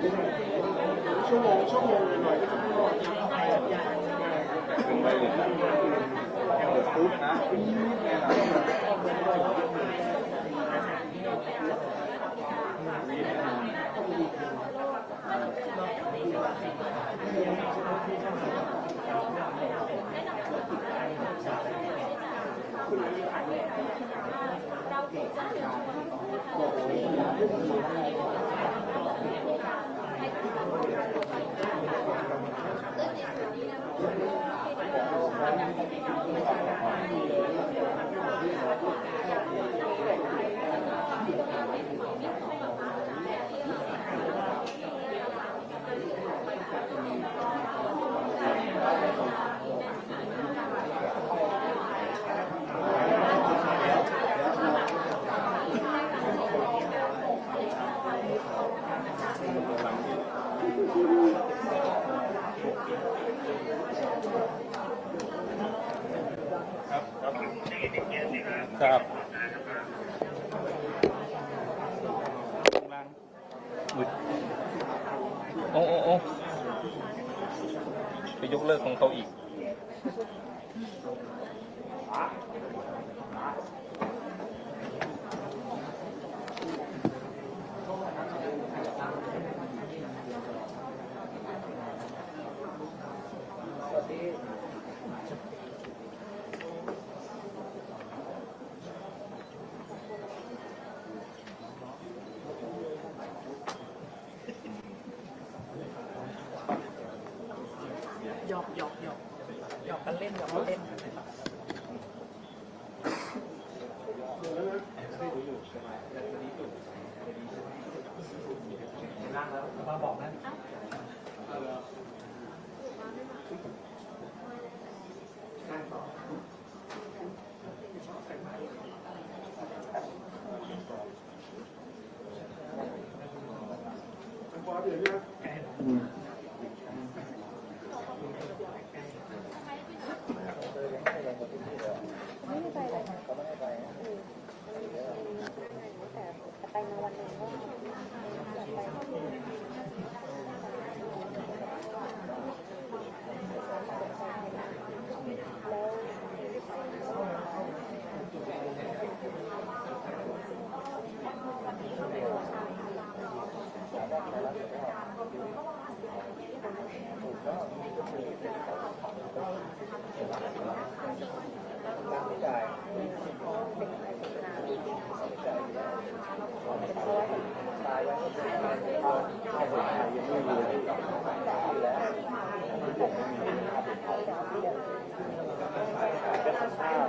ชั่วโมงชั่วโมงหน่อยๆก็จะพูดไปเลยนะแค่เปิดปุ๊บนะแค่นั้น Thank you. ครับอุ๊ยโอ้โอ้โอ้ไปยกเลิกของเขาอีก หยอกหยอกหยอกหยอกกันเล่นหยอกกันเล่น ฟ้าเดี๋ยวนี้ ไม่ได้ไปเลยเขาไม่ได้ไปแต่ไปมาวันหนึ่งก็อยากไปแล้ว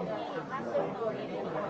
嗯。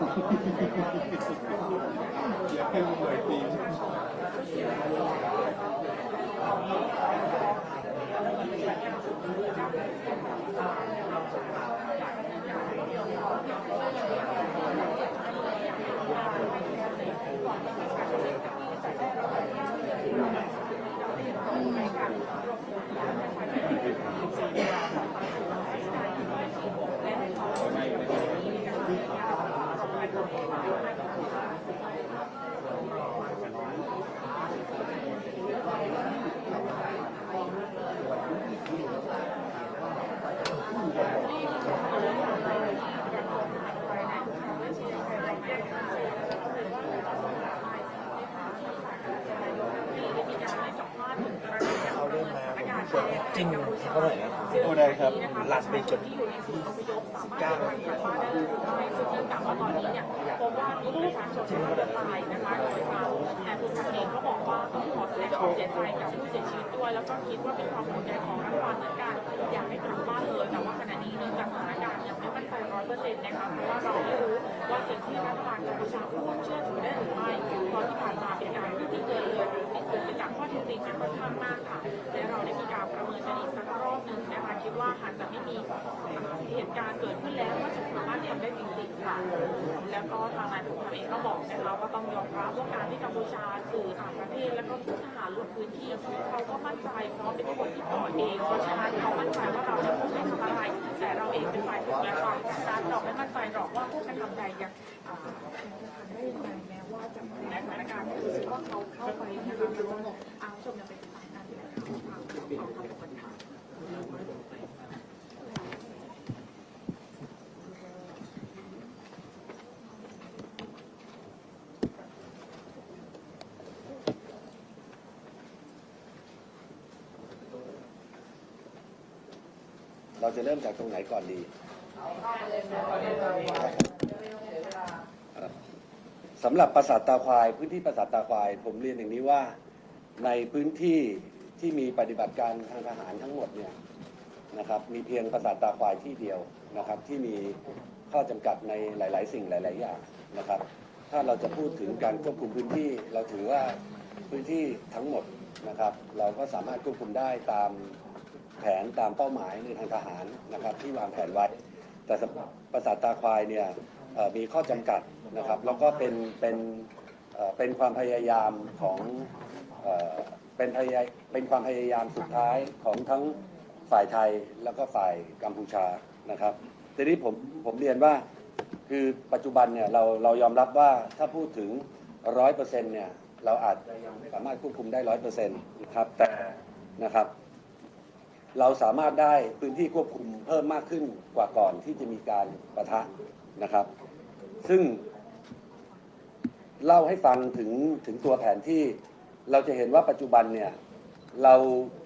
อย่าให้มันเลยตี Thank you. จริงเท่าไหร่นะโอ้ได้ครับลัดไปจนที่อยู่ในศูนย์อพยพสามารถไปกลับบ้านได้หรือไม่ซึ่งเนื่องจากว่าตอนนี้เนี่ยพบว่ามีประชาชนตายนะคะโดยทางแอนผู้ชาเองก็บอกว่าต้องขอแสดงเสียใจกับผู้เสียชีวิตด้วยแล้วก็คิดว่าเป็นความห่วงใยของรัฐบาลเหมือนกันอยากให้กลับบ้านเลยแต่ว่าขณะนี้เนื่องจากสถานการณ์ยังไม่มั่นใจร้อยเปอร์เซ็นต์นะคะเพราะว่าเราไม่รู้ว่าสิ่งที่รัฐบาลกัมพูชาพูดเชื่อถือได้หรือไม่เพราะที่ผ่านมาเป็นการที่เกินเลย หรือไม่เกินจากข้อเท็จจริงกันค่อนข้างมากค่ะและเราได้มีการประเมินกันอีกสักรอบหนึ่งนะคะคิดว่าหากจะไม่มีเหตุการณ์เกิดขึ้นแล้วว่าจะสามารถทำได้จริงๆค่ะแล้วก็ทางนายภูมิธรรมเองก็บอกนะคะว่าต้องยอมรับว่าการที่กัมพูชาสื่อต่างประเทศ แล้วก็ทุกทหารลงพื้นที่เขาก็มั่นใจเพราะเป็นคนที่ก่อเองเพราะฉะนั้นเขามั่นใจว่าเราจะคงไม่ทำอะไรแต่เราเองเป็นฝ่ายถูกและฝ่ายการเราไม่มั่นใจหรอกว่าผู้กระทำใดยังอ่าทำได้ยังไง แม้ว่าจะในสถานการณ์ที่รู้สึกว่าเขาเข้าไปนะคะแล้วก็อาชมยังเป็นสถานการณ์ที่เขาทำเขาทำเป็นคนทำเราจะเริ่มจากตรงไหนก่อนดี สำหรับปราสาทตาควาย พื้นที่ปราสาทตาควาย ผมเรียนอย่างนี้ว่าในพื้นที่ที่มีปฏิบัติการทางทหารทั้งหมดเนี่ยนะครับมีเพียงปราสาทตาควายที่เดียวนะครับ ที่มีข้อจำกัดในหลาย ๆ สิ่งหลาย ๆ อย่างนะครับ ถ้าเราจะพูดถึงการควบคุมพื้นที่ เราถือว่าพื้นที่ทั้งหมดนะครับ เราก็สามารถควบคุมได้ตามแผนตามเป้าหมายในทางทหารนะครับ ที่วางแผนไว้ แต่สำหรับปราสาทตาควายเนี่ย มีข้อจำกัดนะครับ แล้วก็เป็นเป็นเป็นความพยายามของเอ่อเป็นพยายเป็นความพยายามสุดท้ายของทั้งฝ่ายไทยแล้วก็ฝ่ายกัมพูชานะครับทีนี้ผมผมเรียนว่าคือปัจจุบันเนี่ยเราเรายอมรับว่าถ้าพูดถึงร้อยเปอร์เซ็นต์เนี่ยเราอาจจะยังไม่สามารถควบคุมได้ร้อยเปอร์เซ็นต์นะครับแต่นะครับ เราสามารถได้พื้นที่ควบคุมเพิ่มมากขึ้นกว่าก่อนที่จะมีการประทะ นะครับ ซึ่ง เล่าให้ฟังถึงถึงตัวแผนที่เราจะเห็นว่าปัจจุบันเนี่ย เรา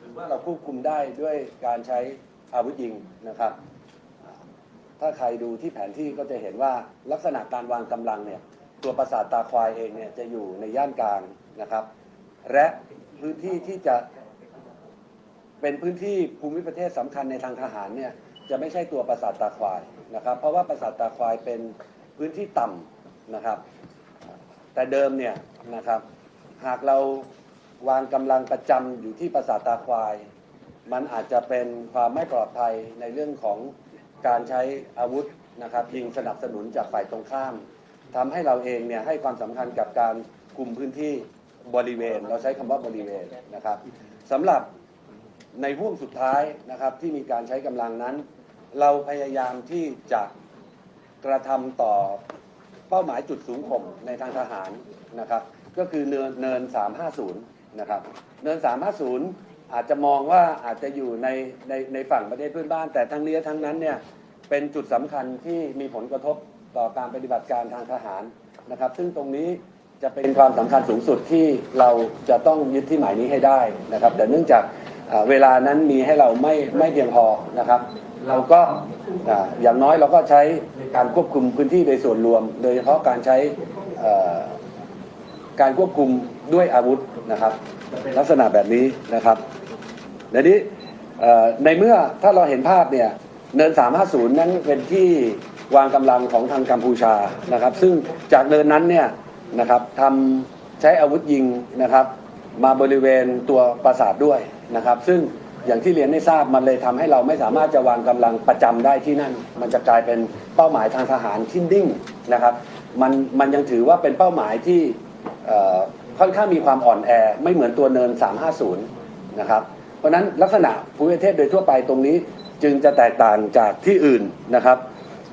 ถือว่าเราควบคุมได้ด้วยการใช้อาวุธยิงนะครับ ถ้าใครดูที่แผนที่ก็จะเห็นว่าลักษณะการวางกำลังเนี่ย ตัวปราสาทตาควายเองเนี่ยจะอยู่ในย่านกลางนะครับ และพื้นที่ที่จะเป็นพื้นที่ภูมิประเทศสำคัญในทางทหารเนี่ย จะไม่ใช่ตัวปราสาทตาควายนะครับ เพราะว่าปราสาทตาควายเป็นพื้นที่ต่ำนะครับ แต่เดิมเนี่ยนะครับ หากเราวางกำลังประจำอยู่ที่ปราสาทตาควาย มันอาจจะเป็นความไม่ปลอดภัยในเรื่องของการใช้อาวุธนะครับยิงสนับสนุนจากฝ่ายตรงข้ามทำให้เราเองเนี่ยให้ความสำคัญกับการคุมพื้นที่บริเวณ เราใช้คำว่าบริเวณนะครับสำหรับในห่วงสุดท้ายนะครับที่มีการใช้กำลังนั้น เราพยายามที่จะกระทำต่อเป้าหมายจุดสูงข่มในทางทหารนะครับ ก็คือเนินเนิน 350 นะครับ เนิน 350 อาจจะมองว่าอาจจะอยู่ในในในฝั่งประเทศเพื่อนบ้าน แต่ทั้งนี้ทั้งนั้นเนี่ยเป็นจุดสำคัญที่มีผลกระทบต่อการปฏิบัติการทางทหารนะครับ ซึ่งตรงนี้จะเป็นความสำคัญสูงสุดที่เราจะต้องยึดที่หมายนี้ให้ได้นะครับแต่เนื่องจากเวลานั้นมีให้เราไม่ไม่เพียงพอนะครับ เราก็อย่างน้อยเราก็ใช้การควบคุมพื้นที่โดยส่วนรวม โดยเฉพาะการใช้การควบคุมด้วยอาวุธนะครับ ลักษณะแบบนี้นะครับในนี้ในเมื่อถ้าเราเห็นภาพเนี่ยเนิน 350 นั้นเป็นที่วางกำลังของทางกัมพูชานะครับ ซึ่งจากเนินนั้นเนี่ยนะครับทำใช้อาวุธยิงนะครับ มาบริเวณตัวปราสาทด้วยนะครับ ซึ่ง อย่างที่เรียนได้ทราบมันเลยทำให้เราไม่สามารถจะวางกำลังประจำได้ที่นั่น มันจะกลายเป็นเป้าหมายทางทหารที่นิ่งนะครับมันมันยังถือว่าเป็นเป้าหมายที่ค่อนข้างมีความอ่อนแอ ไม่เหมือนตัวเนิน 350 นะครับ เพราะฉะนั้นลักษณะภูมิประเทศโดยทั่วไปตรงนี้จึงจะแตกต่างจากที่อื่นนะครับ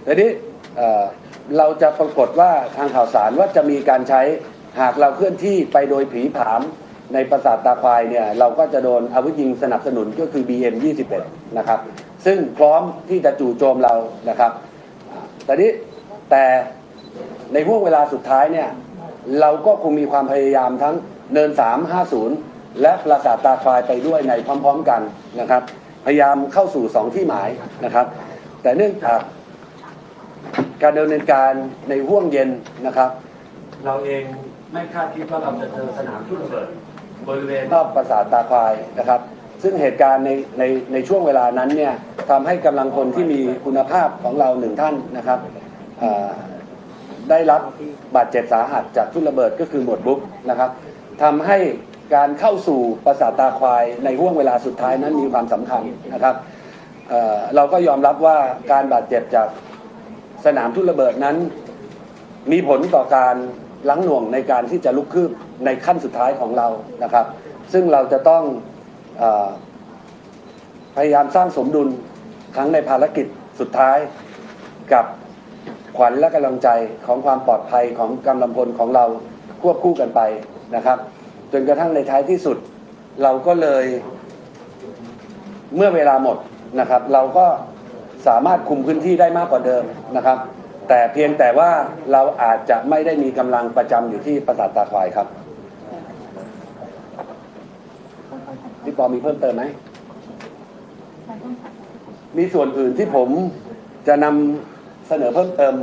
ทีนี้เราจะปรากฏว่าทางข่าวสารว่าจะมีการใช้หากเราเคลื่อนที่ไปโดยผีผาม ในปราสาทตาควายเนี่ยเราก็จะโดนอาวุธยิงสนับสนุนก็คือ BM 21นะครับซึ่งพร้อมที่จะจู่โจมเรานะครับแต่นี้แต่ในห่วงเวลาสุดท้ายเนี่ยเราก็คงมีความพยายามทั้งเนิน 350 และปราสาทตาควายไปด้วยในพร้อม ๆกันนะครับ พยายามเข้าสู่สองที่หมายนะครับ แต่เนื่องจากการดำเนินการในห่วงเย็นนะครับ เราเองไม่คาดคิดว่าเราจะเจอสนามทุ่นระเบิด บริเวณรอบปราสาทตาควายนะครับ ซึ่งเหตุการณ์ในในในช่วงเวลานั้นเนี่ยทำให้กำลังพลที่มีคุณภาพของเราหนึ่งท่านนะครับได้รับบาดเจ็บสาหัสจากทุ่นระเบิดก็คือหมวดบุ๊กนะครับทำให้การเข้าสู่ปราสาทตาควายในห่วงเวลาสุดท้ายนั้นมีความสำคัญนะครับเเราก็ยอมรับว่าการบาดเจ็บจากสนามทุ่นระเบิดนั้น มีผลต่อการลังหน่วงในการที่จะลุกคืบ ในขั้นสุดท้ายของเรานะครับ ซึ่งเราจะต้องออพยายามสร้างสมดุลทั้งในภารกิจสุดท้ายกับขวัญและกำลังใจของความปลอดภัยของกำลังพลของเราควบคู่กันไปนะครับ จนกระทั่งในท้ายที่สุด เราก็เลยเมื่อเวลาหมดนะครับ เราก็สามารถคุมพื้นที่ได้มากกว่าเดิมนะครับ แต่เพียงแต่ว่าเราอาจจะไม่ได้มีกำลังประจำอยู่ที่ปราสาทตาควายครับ พี่ปอมีเพิ่มเติมไหมมีส่วนอื่นที่ผมจะนำเสนอเพิ่มเติม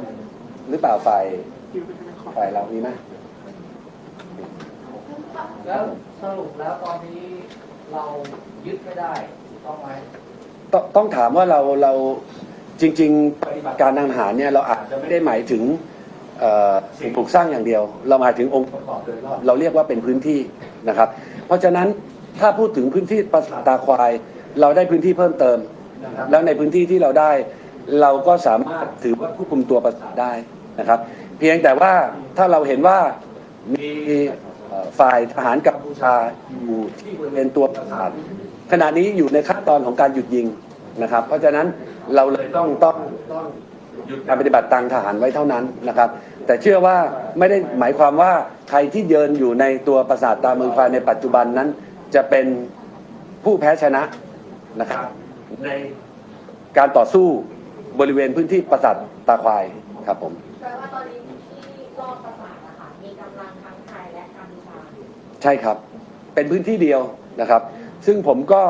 หรือเปล่าฝ่ายฝ่ายเรามีไหมแล้วสรุปแล้วตอนนี้เรายึดไม่ได้ถูกต้องไหมต้องต้องถามว่าเราเราจริง ๆ ปฏิบัติการทางทหารเนี่ยเราอาจจะไม่ได้หมายถึงเอ่อสิ่งปลูกสร้างอย่างเดียว เราหมายถึงองค์ประกอบโดยรอบเราเรียกว่าเป็นพื้นที่นะครับ เพราะฉะนั้น ถ้าพูดถึงพื้นที่ปราสาทตาควาย เราได้พื้นที่เพิ่มเติม แล้วในพื้นที่ที่เราได้ เราก็สามารถถือว่าควบคุมตัวปราสาทได้นะครับ เพียงแต่ว่าถ้าเราเห็นว่ามีฝ่ายทหารกัมพูชาอยู่ที่บริเวณตัวปราสาทขณะนี้อยู่ในขั้นตอนของการหยุดยิงนะครับ เพราะฉะนั้นเราเลยต้องต้องต้องหยุดการปฏิบัติทางทหารไว้เท่านั้นนะครับ แต่เชื่อว่าไม่ได้หมายความว่าใครที่เยินอยู่ในตัวปราสาทตาเมืองควายในปัจจุบันนั้น จะเป็นผู้แพ้ชนะนะครับ ในการต่อสู้บริเวณพื้นที่ปราสาทตาควายครับผมแปลว่าตอนนี้ที่รอบประสาทอะค่ะมีกำลังทั้งไทยและกัมพูชาใช่ครับ เป็นพื้นที่เดียวนะครับ ซึ่งผมก็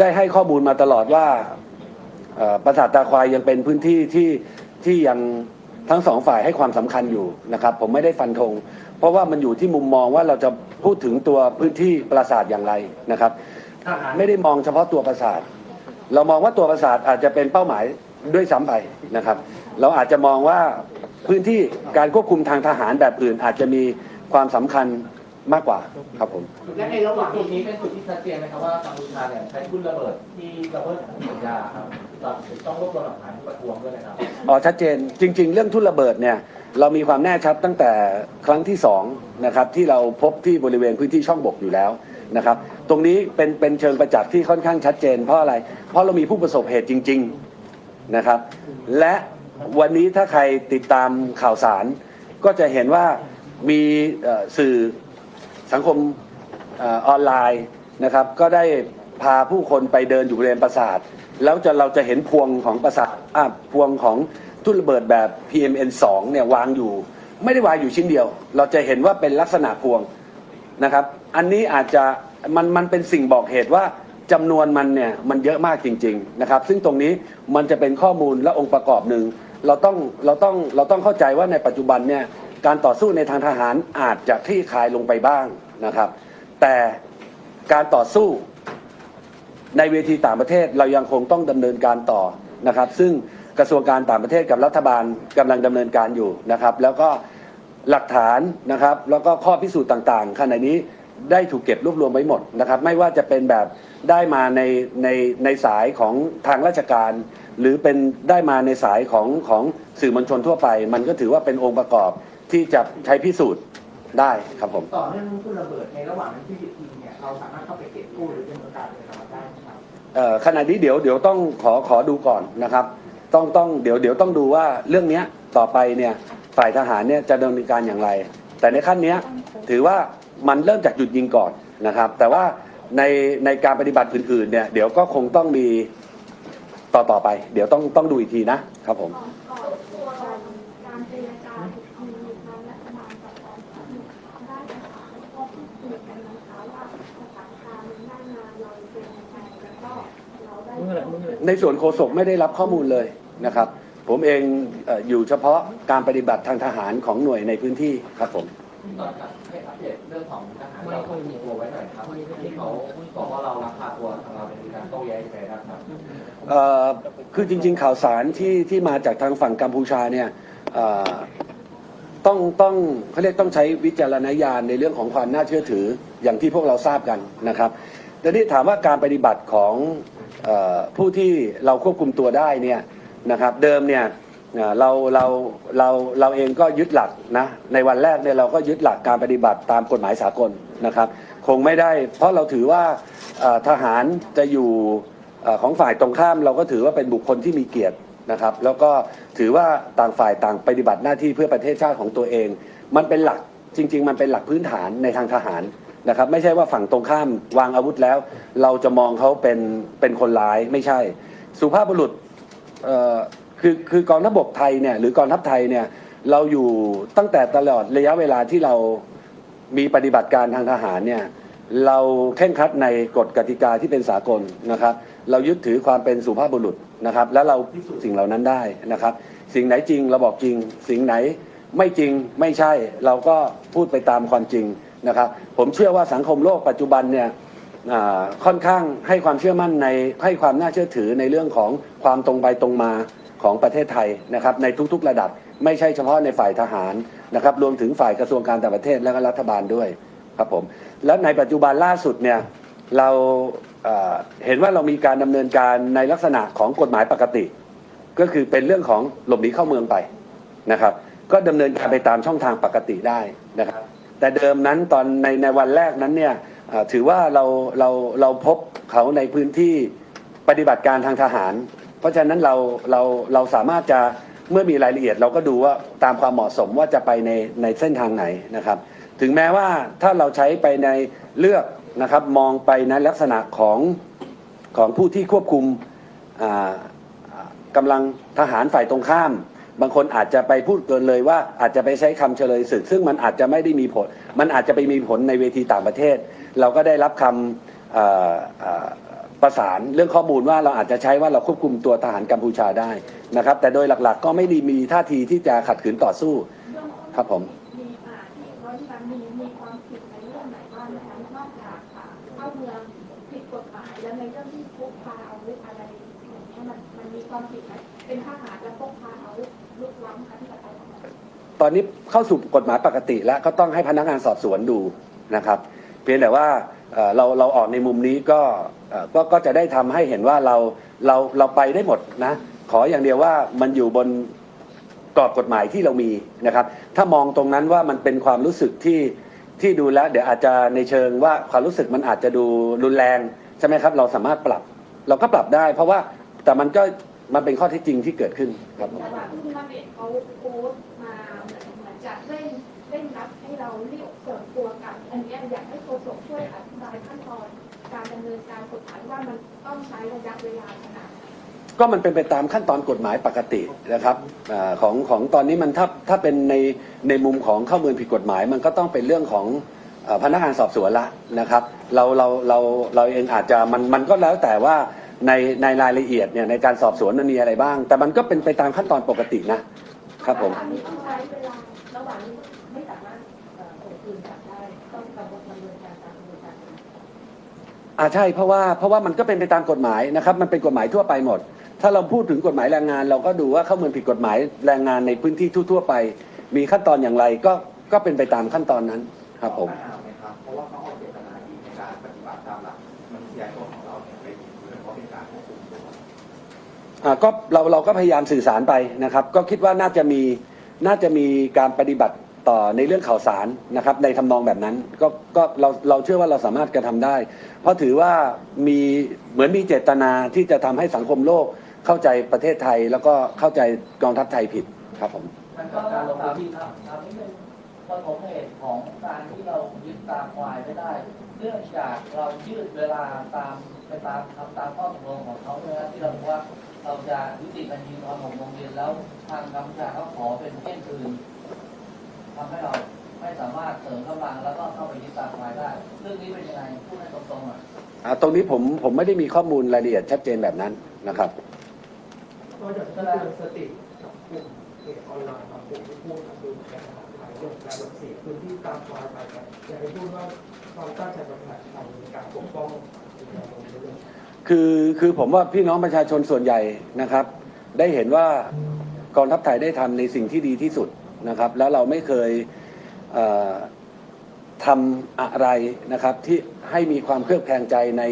ได้ให้ข้อมูลมาตลอดว่าเอ่อปราสาทตาควายยังเป็นพื้นที่ที่ที่ยังทั้งสองฝ่ายให้ความสำคัญอยู่นะครับ ผมไม่ได้ฟันธงเพ ราะว่ามันอยู่ที่มุมมองว่าเราจะพูดถึงตัวพื้นที่ปราสาทอย่างไรนะครับทหารไม่ได้มองเฉพาะตัวปราสาท เรามองว่าตัวปราสาทอาจจะเป็นเป้าหมายด้วยซ้ำไปนะครับ เราอาจจะมองว่าพื้นที่การควบคุมทางทหารแบบอื่นอาจจะมีความสำคัญมากกว่าครับผม และในระหว่างจุดนี้เป็นจุดที่ชัดเจนไหมครับว่ากัมพูชาเนี่ยใช้ทุ่นระเบิดที่ระเบิดสัญญาครับเราต้องรวบรวมหลักฐานที่ประท้วงด้วยนะครับ อ๋อชัดเจนจริง ๆ เรื่องทุ่นระเบิดเนี่ย เรามีความแน่ชัดตั้งแต่ครั้งที่สองนะครับที่เราพบที่บริเวณพื้นที่ช่องบกอยู่แล้วนะครับ ตรงนี้เป็นเป็นเชิงประจักษ์ที่ค่อนข้างชัดเจน เพราะอะไร เพราะเรามีผู้ประสบเหตุจริง ๆนะครับ และวันนี้ถ้าใครติดตามข่าวสาร ก็จะเห็นว่ามีสื่อสังคมออนไลน์นะครับ ก็ได้พาผู้คนไปเดินอยู่บริเวณปราสาท แล้วจะเราจะเห็นพวงของปราสาทอะพวงของ ทุ่นระเบิดแบบ PMN2 เนี่ยวางอยู่ ไม่ได้วางอยู่ชิ้นเดียว เราจะเห็นว่าเป็นลักษณะพวงนะครับ อันนี้อาจจะมันมันเป็นสิ่งบอกเหตุว่าจำนวนมันเนี่ยมันเยอะมากจริง ๆนะครับ ซึ่งตรงนี้มันจะเป็นข้อมูลและองค์ประกอบหนึ่งเราต้องเราต้องเราต้องเข้าใจว่าในปัจจุบันเนี่ยการต่อสู้ในทางทหารอาจจะคลี่คลายลงไปบ้างนะครับ แต่การต่อสู้ในเวทีต่างประเทศเรายังคงต้องดำเนินการต่อนะครับ ซึ่ง กระทรวงการต่างประเทศกับรัฐบาลกำลังดำเนินการอยู่นะครับ แล้วก็หลักฐานนะครับ แล้วก็ข้อพิสูจน์ต่างๆขณะนี้ได้ถูกเก็บรวบรวมไว้หมดนะครับ ไม่ว่าจะเป็นแบบได้มาในในในสายของทางราชการ หรือเป็นได้มาในสายของของสื่อมวลชนทั่วไป มันก็ถือว่าเป็นองค์ประกอบที่จะใช้พิสูจน์ได้ครับผมต่อเนื่องทุ่นระเบิดในระหว่างนั้นที่หยุดยิงเนี่ยเราสามารถเข้าไปเก็บกู้หรือดำเนินการอะไรได้ไหมครับเอ่อขณะนี้เดี๋ยวเดี๋ยวต้องขอขอดูก่อนนะครับ ต้องต้องเดี๋ยวเดี๋ยวต้องดูว่าเรื่องเนี้ยต่อไปเนี่ยฝ่ายทหารเนี่ยจะดำเนินการอย่างไร แต่ในขั้นเนี้ยถือว่ามันเริ่มจากหยุดยิงก่อนนะครับ แต่ว่าในในการปฏิบัติอื่นๆเนี่ยเดี๋ยวก็คงต้องมีต่อต่อไป เดี๋ยวต้องต้องดูอีกทีนะครับผมก่อนตัวการเจรจามีทางรัฐบาลกับกองทัพได้ประสานแล้วก็พูดคุยกันนะคะว่าสถานการณ์หน้างานเราเป็นยังไงแล้วก็เราได้ในส่วนโฆษกไม่ได้รับข้อมูลเลย นะครับ ผมเองเอ่ออยู่เฉพาะการปฏิบัติทางทหารของหน่วยในพื้นที่ครับผม ตอนครับให้อัปเดตเรื่องของทหารเราควบคุมตัวไว้หน่อยครับที่เขาบอกว่าเราลักพาตัวทางเราเป็นการโต้แย้งไปนะครับ เอ่อคือจริงๆข่าวสารที่ที่มาจากทางฝั่งกัมพูชาเนี่ยเอ่อต้องต้องเขาเรียกต้องใช้วิจารณญาณในเรื่องของความน่าเชื่อถืออย่างที่พวกเราทราบกันนะครับแต่นี่ถามว่าการปฏิบัติของเออผู้ที่เราควบคุมตัวได้เนี่ย นะครับเดิมเนี่ยเราเราเราเราเองก็ยึดหลักนะในวันแรกเนี่ยเราก็ยึดหลักการปฏิบัติตามกฎหมายสากลนะครับ คงไม่ได้ เพราะเราถือว่าทหารจะอยู่ของฝ่ายตรงข้ามเราก็ถือว่าเป็นบุคคลที่มีเกียรตินะครับ แล้วก็ถือว่าต่างฝ่ายต่างปฏิบัติหน้าที่เพื่อประเทศชาติของตัวเอง มันเป็นหลักจริง ๆ มันเป็นหลักพื้นฐานในทางทหารนะครับ ไม่ใช่ว่าฝั่งตรงข้ามวางอาวุธแล้ว เราจะมองเขาเป็นเป็นคนร้ายไม่ใช่ สุภาพบุรุษ คือคือกองทัพบกไทยเนี่ยหรือกองทัพไทยเนี่ยเราอยู่ตั้งแต่ตลอดระยะเวลาที่เรามีปฏิบัติการทางทหารเนี่ยเราเข่งครัดในกฎกติกาที่เป็นสากลนะครับ เรายึดถือความเป็นสุภาพบุรุษนะครับ และเราพิสูจน์สิ่งเหล่านั้นได้นะครับ สิ่งไหนจริงเราบอกจริง สิ่งไหนไม่จริงไม่ใช่เราก็พูดไปตามความจริงนะครับ ผมเชื่อว่าสังคมโลกปัจจุบันเนี่ย ค่อนข้างให้ความเชื่อมั่นในให้ความน่าเชื่อถือในเรื่องของความตรงไปตรงมาของประเทศไทยนะครับในทุกๆระดับ ไม่ใช่เฉพาะในฝ่ายทหารนะครับรวมถึงฝ่ายกระทรวงการต่างประเทศและก็รัฐบาลด้วยครับผมและในปัจจุบันล่าสุดเนี่ยเราเห็นว่าเรามีการดำเนินการในลักษณะของกฎหมายปกติ ก็คือเป็นเรื่องของหลบหนีเข้าเมืองไปนะครับ ก็ดำเนินการไปตามช่องทางปกติได้นะครับ แต่เดิมนั้นตอนในในวันแรกนั้นเนี่ย ถือว่าเราเราเราพบเขาในพื้นที่ปฏิบัติการทางทหาร เพราะฉะนั้นเราเราเราสามารถจะเมื่อมีรายละเอียดเราก็ดูว่าตามความเหมาะสมว่าจะไปในในเส้นทางไหนนะครับ ถึงแม้ว่าถ้าเราใช้ไปในเลือกนะครับมองไปในลักษณะของของผู้ที่ควบคุมอ่ากำลังทหารฝ่ายตรงข้าม บางคนอาจจะไปพูดเกินเลยว่าอาจจะไปใช้คำเฉลยศึก ซึ่งมันอาจจะไม่ได้มีผล มันอาจจะไปมีผลในเวทีต่างประเทศ เราก็ได้รับคำเอ่อเอ่อประสานเรื่องข้อมูลว่าเราอาจจะใช้ว่าเราควบคุมตัวทหารกัมพูชาได้นะครับ แต่โดยหลักๆ ก็ไม่ได้มีท่าทีที่จะขัดขืนต่อสู้เรื่องต้นครับผม มันมันมีความผิดไหมเป็นทหารแล้วพกพาอาวุธลุกล้ำอธิปไตองประเทศตอนนี้เข้าสู่กฎหมายปกติแล้วก็ต้องให้พนักงานสอบสวนดูนะครับ เพียงแต่ว่าเราเราออกในมุมนี้ก็ก็ก็จะได้ทำให้เห็นว่าเราเราเราไปได้หมดนะ ขออย่างเดียวว่ามันอยู่บนกรอบกฎหมายที่เรามีนะครับ ถ้ามองตรงนั้นว่ามันเป็นความรู้สึกที่ที่ดูแล้ว เดี๋ยวอาจจะในเชิงว่าความรู้สึกมันอาจจะดูรุนแรงใช่ไหมครับ เราสามารถปรับ เราก็ปรับได้ เพราะว่า แต่มันก็มันเป็นข้อเท็จจริงที่เกิดขึ้นครับผม ระหว่างที่มาเบตเขาโพสต์มาเหมือนเหมือนจะเร่งเร่งรัดให้เรารีบเสริมตัวกัน อันเนี้ยอยากให้โฆษกช่วยอธิบายขั้นตอน การดำเนินการกฎหมายว่ามันต้องใช้ระยะเวลาขนาดไหน ก็มันเป็นไปตามขั้นตอนกฎหมายปกตินะครับอาของของตอนนี้มันถ้าถ้าเป็นในในมุมของเข้าเมืองผิดกฎหมาย มันก็ต้องเป็นเรื่องของเอ่อพนักงานสอบสวนละนะครับ เราเราเราเราเองอาจจะมันมันก็แล้วแต่ว่า ในในรายละเอียดเนี่ยในการสอบสวนมันมีอะไรบ้าง แต่มันก็เป็นไปตามขั้นตอนปกตินะครับผม อันนี้ต้องใช้เวลาระหว่างนี้ไม่สามารถเอ่อส่งคืนกลับได้ต้องกำหนดดำเนินการตามกระบวนการอ่าใช่เพราะว่าเพราะว่ามันก็เป็นไปตามกฎหมายนะครับมันเป็นกฎหมายทั่วไปหมด ถ้าเราพูดถึงกฎหมายแรงงาน เราก็ดูว่าเข้าเมืองผิดกฎหมายแรงงานในพื้นที่ทั่วๆไป มีขั้นตอนอย่างไรก็ก็เป็นไปตามขั้นตอนนั้นครับผมปัญหาไหมครับเพราะว่าเขาเอา อ่าก็เราเราก็พยายามสื่อสารไปนะครับ ก็คิดว่าน่าจะมีน่าจะมีการปฏิบัติต่อในเรื่องข่าวสารนะครับในทำนองแบบนั้นก็ก็เราเราเชื่อว่าเราสามารถกระทำได้ เพราะถือว่ามีเหมือนมีเจตนาที่จะทำให้สังคมโลกเข้าใจประเทศไทย แล้วก็เข้าใจกองทัพไทยผิดครับผมมันก็การลงพื้นที่ครับทำให้เป็นต้นของเหตุของการที่เรายึดตามควายไม่ได้เนื่องจากเรายืดเวลาตามไปตามทำตามข้อตกลงของเขาเนี่ยนะที่เราบอกว่า เราจะยุติการยิงตอนหกโมงเย็นแล้วทางกัมพูชาเขาขอเป็นเที่ยงคืนทำให้เราไม่สามารถเสริมกำลังแล้วก็เข้าไปยึดตามควายได้ เรื่องนี้เป็นยังไงพูดให้ตรงๆอะอ่าตรงนี้ผมผมไม่ได้มีข้อมูลรายละเอียดชัดเจนแบบนั้นนะครับก็อยากจะเตือนสติกับกลุ่มเพจออนไลน์บางกลุ่มที่พูดกับคือการทำขายลงการลงสีพื้นที่ตามควายไปกันอยากให้พูดว่าความตั้งใจของการทำในการปกป้องสิ่งเหล่านี้ด้วย คือคือผมว่าพี่น้องประชาชนส่วนใหญ่นะครับ ได้เห็นว่ากองทัพไทยได้ทำในสิ่งที่ดีที่สุดนะครับ แล้วเราไม่เคยเทำอะไรนะครับที่ให้มีความเครือบแคลงใจใน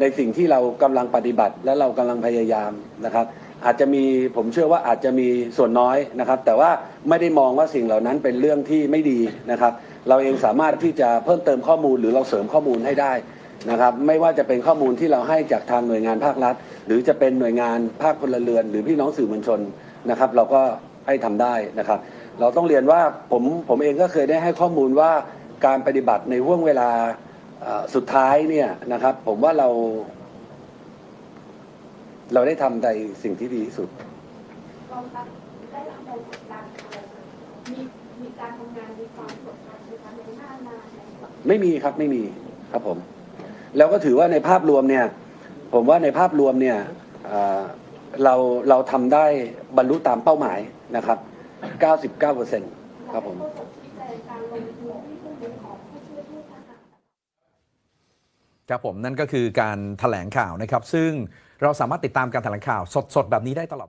ในสิ่งที่เรากำลังปฏิบัติ และเรากำลังพยายามนะครับ อาจจะมีผมเชื่อว่าอาจจะมีส่วนน้อยนะครับ แต่ว่าไม่ได้มองว่าสิ่งเหล่านั้นเป็นเรื่องที่ไม่ดีนะครับ เราเองสามารถที่จะเพิ่มเติมข้อมูลหรือเราเสริมข้อมูลให้ได้ นะครับไม่ว่าจะเป็นข้อมูลที่เราให้จากทางหน่วยงานภาครัฐ หรือจะเป็นหน่วยงานภาคพลเรือน หรือพี่น้องสื่อมวลชนนะครับ เราก็ให้ทำได้นะครับ เราต้องเรียนว่าผมผมเองก็เคยได้ให้ข้อมูลว่าการปฏิบัติในห่วงเวลาเอ่อสุดท้ายเนี่ยนะครับ ผมว่าเรา เราได้ทำในสิ่งที่ดีที่สุดกองทัพได้รับแรงกดดันอะไรไหมมีมีการทำงานมีความกดดันในการในหน้างานอะไรแบบไม่มีครับไม่มีครับผม แล้วก็ถือว่าในภาพรวมเนี่ยผมว่าในภาพรวมเนี่ยเราเราทำได้บรรลุตามเป้าหมายนะครับ 99%ครับผมอยากให้โฆษกชี้แจงการลงทุนที่ผู้บผู้ช่วยผู้ทหารครับผมนั่นก็คือการถแถลงข่าวนะครับ ซึ่งเราสามารถติดตามการแถลงข่าวสดๆ แบบนี้ได้ตลอด